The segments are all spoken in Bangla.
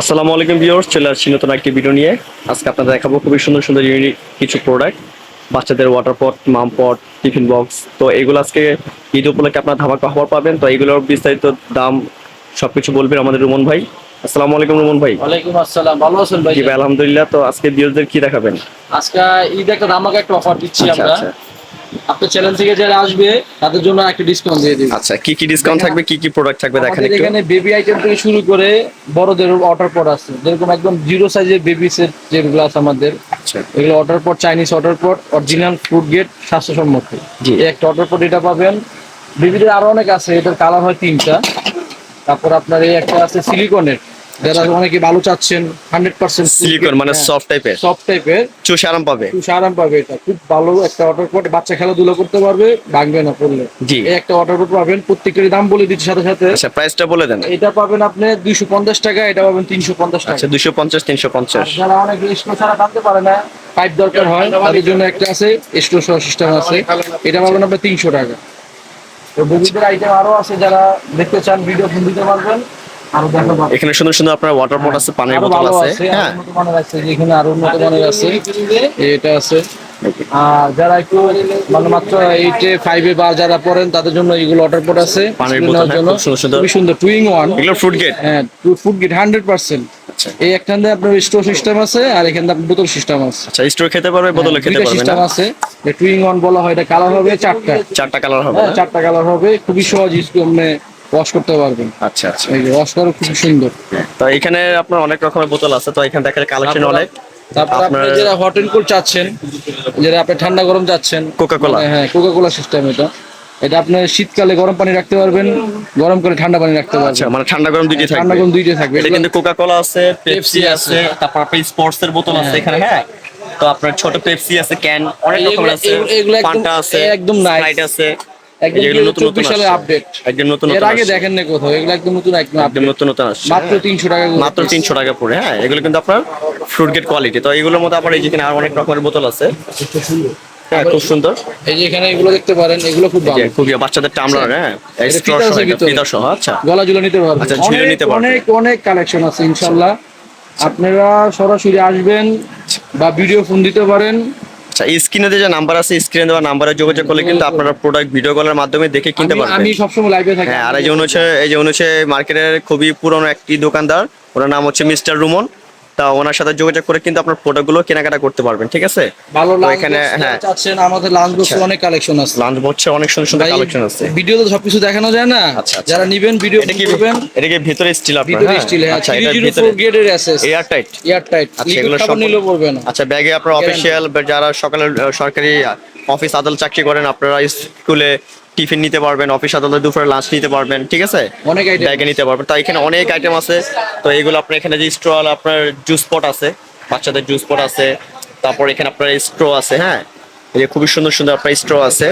আসসালামু আলাইকুম ভিউয়ার্স চলে আসছি নতুন একটি ভিডিও নিয়ে। আজকে আপনাদের দেখাবো খুবই সুন্দর সুন্দর ইউনিক কিছু প্রোডাক্ট বাচ্চাদের ওয়াটার পট মাম পট টিফিন বক্স তো এগুলো আজকে ঈদ উপলক্ষে আপনার ধামাকা খবর পাবেন। তো এগুলোর বিস্তারিত দাম সবকিছু বলবেন আমাদের রুমন ভাই। আসসালামু আলাইকুম রুমন ভাই। ওয়ালাইকুম আসসালাম ভালো আছেন ভাই জি ভাই আলহামদুলিল্লাহ। তো আজকে ভিউয়ারদের কি দেখাবেন? আজকে ঈদ একটা ধামাকা একটা অফার দিচ্ছি আচ্ছা আমরা। আচ্ছা। আপনার চ্যানেল থেকে যারা আসবে তাদের জন্য একটা ডিসকাউন্ট দিয়ে দিই আচ্ছা কি কি ডিসকাউন্ট থাকবে কি কি প্রোডাক্ট থাকবে দেখেন একটু? এখানে বেবি আইটেম থেকে শুরু করে বড়দের অর্ডার পট আছে। যেরকম একদম জিরো সাইজের বেবি সেট যেগুলো আছে আমাদের। আচ্ছা। এগুলো order pot Chinese order pot original food grade স্বাস্থ্যসম্মত। একটা অর্ডার পট এটা পাবেন। বেবিদের আরও অনেক আছে এটার কালার হয় তিনটা। তারপর আপনার এই একটা আছে সিলিকনের যারা অনেকে ভালো চাচ্ছেন হান্ড্রেড পার্সেন্ট সিলিকন মানে সফট টাইপের সফট টাইপের চুষে আরাম পাবে। খুব আরাম পাবে এটা। খুব ভালো একটা অর্ডার পট বাচ্চা খেলাধুলা করতে পারবে ভাঙবে না পড়লে। জি। এই একটা অর্ডার পট পাবেন প্রত্যেকের দাম বলে দিচ্ছি সাথে সাথে। আচ্ছা প্রাইসটা বলে দেন। এটা পাবেন আপনি দুইশো পঞ্চাশ টাকা এটা পাবেন তিনশো পঞ্চাশ টাকা। আচ্ছা দুশো পঞ্চাশ তিনশো পঞ্চাশ। যারা অনেক স্টো ছাড়া টানতে পারে না পাইপ দরকার হয় তাদের জন্য একটা আছে সহ সিস্টেম আছে। এটা পাবেন আপনার তিনশো টাকা। তো বেবিদের আইটেম আরও আছে যারা দেখতে চান ভিডিও ফোন দিতে পারবেন। এখানে সুন্দর সুন্দর আপনার ওয়াটার পট আছে পানির বোতল আছে। হ্যাঁ। আছে। আরও উন্নত মানের আছে। এটা আছে। আর যারা একটু মানে মাত্র এইটে ফাইভে বা যারা পড়েন তাদের জন্য এগুলো অর্ডার পট আছে। পানির বোতল, নেওয়ার হ্যাঁ। খুবই সুন্দর। টু ইন ওয়ান এগুলো ফ্রুট গেট হ্যাঁ ফুড গেট হান্ড্রেড পার্সেন্ট আচ্ছা। এই একখান দিয়ে আপনার স্টোর সিস্টেম আছে আর এখানে বোতল সিস্টেম আছে। আচ্ছা স্টোর খেতে পারবে বোতলে খেতে পারবে সিস্টেম আছে। টু ইন ওয়ান বলা হয় এটা কালার হবে চারটা। চারটা কালার হবে হ্যাঁ চারটা কালার হবে। খুবই সহজ আপনি ওয়াশ করতে পারবেন। আচ্ছা আচ্ছা। এই ওয়াশ করা খুব সুন্দর। তো এখানে আপনার অনেক রকমের বোতল আছে তো এখানে দেখা কালেকশন অনেক। তারপর আপনি যারা হট এন্ড কোল্ড চাচ্ছেন যারা আপনি ঠান্ডা গরম চাচ্ছেন Coca-Cola। মানে হ্যাঁ কোকা কোলা সিস্টেম এটা। এটা আপনি শীতকালে গরম পানি রাখতে পারবেন গরম করে ঠান্ডা পানি রাখতে আচ্ছা পারবেন মানে ঠান্ডা গরম দুইটাই ঠান্ডা গরম দুইটাই থাকবে। এটা কিন্তু কোকা কোলা আছে পেপসি আছে। তারপর আপনার স্পোর্টস এর বোতল আছে এখানে হ্যাঁ। তো আপনার ছোট পেপসি আছে ক্যান অনেক রকমের আছে পান্টা আছে একদম। স্প্রাইট আছে। নতুন নতুন 24 সালের আসছে। আপডেট একদম নতুন এর আগে দেখেন না কোথাও এগুলো একদম নতুন একদম একদম আপডেট নতুন নতুন আসছে। মাত্র হ্যাঁ। তিনশো টাকা মাত্র piece। তিনশো টাকা পড়ে হ্যাঁ এগুলো কিন্তু আপনার ফ্রুট গেট কোয়ালিটি তো এগুলোর মধ্যে আবার এই আর অনেক রকমের বোতল আছে। হ্যাঁ খুব সুন্দর। এই যে এখানে এগুলো দেখতে পারেন এগুলো খুব ভালো খুবই বাচ্চাদের টামলার হ্যাঁ এটা, সহ আচ্ছা। গলা ঝুলে নিতে পারবেন। আচ্ছা, নিতে। অনেক অনেক কালেকশন আছে ইনশাল্লাহ আপনারা সরাসরি আসবেন বা ভিডিও ফোন দিতে পারেন। আচ্ছা স্ক্রিনে যে নাম্বার আছে স্ক্রিনে দেওয়া নাম্বারে যোগাযোগ করলে কিন্তু আপনারা প্রোডাক্ট ভিডিও কলের মাধ্যমে দেখে কিনতে পারবেন। আমি সবসময় লাইভে থাকি। হ্যাঁ আর এই যে অনুছে হচ্ছে এই যে অনুছে মার্কেটের খুবই পুরনো একটি দোকানদার ওনার নাম হচ্ছে মিস্টার রুমন। তা ওনার সাথে যোগাযোগ করে কিন্তু আপনার প্রোডাক্টগুলো কেনাকাটা করতে পারবেন ঠিক আছে? ভালো তো এখানে হ্যাঁ। চাচ্ছেন আমাদের লাঞ্চ বক্সে আচ্ছা। অনেক কালেকশন আছে। লাঞ্চ বক্সে অনেক সুন্দর সুন্দর কালেকশন আছে। ভিডিওতে সবকিছু দেখানো যায় না? আচ্ছা, আচ্ছা। যারা নিবেন ভিডিও এটা কি করবেন। এটা কি ভিতরে স্টিল আপনার? ভিতরে হ্যাঁ? স্টিল হ্যাঁ আচ্ছা এটা ভিতরে গ্রেডের এয়ার টাইট এয়ার টাইট আচ্ছা, এগুলো সব- নিলেও পড়বে না আচ্ছা ব্যাগে আপনার অফিসিয়াল যারা সকালে সরকারি অফিস আদালত চাকরি করেন আপনারা স্কুলে টিফিন নিতে পারবেন অফিস আদালতে দুপুরে লাঞ্চ নিতে পারবেন ঠিক আছে? অনেক ব্যাগে নিতে পারবেন। তো এখানে অনেক আইটেম আছে। তো এইগুলো আপনার এখানে যে স্ট্রল আপনার জুস পট আছে বাচ্চাদের জুস পট আছে তারপর এখানে আপনার স্ট্র আছে হ্যাঁ? এই যে খুবই সুন্দর সুন্দর আপনার স্ট্র আছে।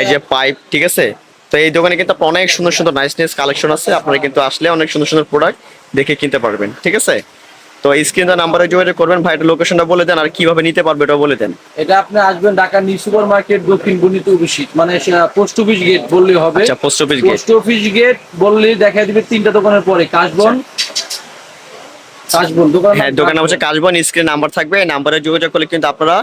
এই যে পাইপ ঠিক আছে? তো এই দোকানে কিন্তু আপনার অনেক সুন্দর সুন্দর নাইস নাইস কালেকশন আছে। আপনারা কিন্তু আসলে অনেক সুন্দর সুন্দর প্রোডাক্ট দেখে কিনতে পারবেন ঠিক আছে? তো স্ক্রিনে নাম্বারে যোগাযোগ করবেন ভাইটা লোকেশনটা বলে দেন আর কীভাবে নিতে পারবে এটা বলে দেন। এটা আপনি আসবেন ঢাকা নিউ সুপার মার্কেট দক্ষিণ বর্ণিত অফিস মানে পোস্ট অফিস গেট বললেই হবে। আচ্ছা post office gate post office gate বললেই দেখা দিবে তিনটা দোকানের পরে কাশবন দোকান হ্যাঁ দোকানে হচ্ছে কাজবন স্ক্রিন নাম্বার থাকবে এই নাম্বারে যোগাযোগ করলে কিন্তু আপনারা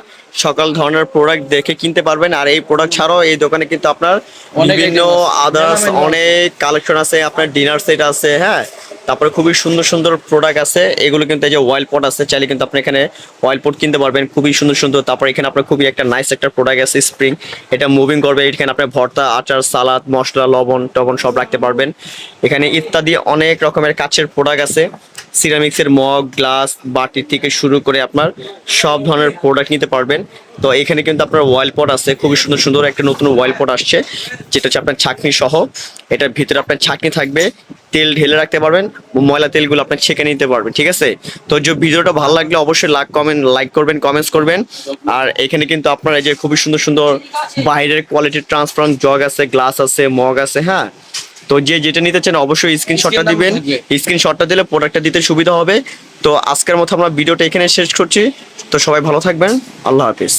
সকল ধরনের প্রোডাক্ট দেখে কিনতে পারবেন আর এই প্রোডাক্ট ছাড়াও এই দোকানে কিন্তু আপনার অনেক বিভিন্ন আদার্স অনেক কালেকশন আছে আপনার ডিনার সেট আছে হ্যাঁ তারপরে খুবই সুন্দর সুন্দর প্রোডাক্ট আছে এগুলো কিন্তু এই যে ওয়াইল পট আছে চাইলে কিন্তু আপনি এখানে ওয়াইল পট কিনতে পারবেন খুবই সুন্দর সুন্দর তারপর এখানে আপনার খুবই একটা নাইস একটা প্রোডাক্ট আছে স্প্রিং এটা মুভিং করবে এখানে আপনার ভর্তা আচার সালাদ মশলা লবণ টবণ সব রাখতে পারবেন এখানে ইত্যাদি অনেক রকমের কাচের প্রোডাক্ট আছে সিরামিক্সের মগ গ্লাস বাটি থেকে শুরু করে আপনার সব ধরনের প্রোডাক্ট নিতে পারবেন। তো এখানে কিন্তু আপনার ওয়াইল পট আছে, খুবই সুন্দর সুন্দর একটা নতুন ওয়াইল পট আসছে, যেটা হচ্ছে আপনার ছাকনি সহ। এটার ভিতরে আপনার ছাকনি থাকবে, তেল ঢেলে রাখতে পারবেন, ময়লা তেলগুলো আপনার ছেঁকে নিতে পারবেন, ঠিক আছে? তো যে ভিডিওটা ভালো লাগলে অবশ্যই লাইক কমেন্ট লাইক করবেন কমেন্টস করবেন। আর এখানে কিন্তু আপনার এই যে খুবই সুন্দর সুন্দর বাইরের কোয়ালিটির ট্রান্সপারেন্ট জগ আছে গ্লাস আছে, মগ আছে হ্যাঁ? তো যে যেটা নিতে চান অবশ্যই স্ক্রিনশটটা দিবেন। স্ক্রিনশটটা দিলে প্রোডাক্টটা দিতে সুবিধা হবে। তো আজকের মতো আমরা ভিডিওটা এখানে শেষ করছি। তো সবাই ভালো থাকবেন। আল্লাহ হাফিজ।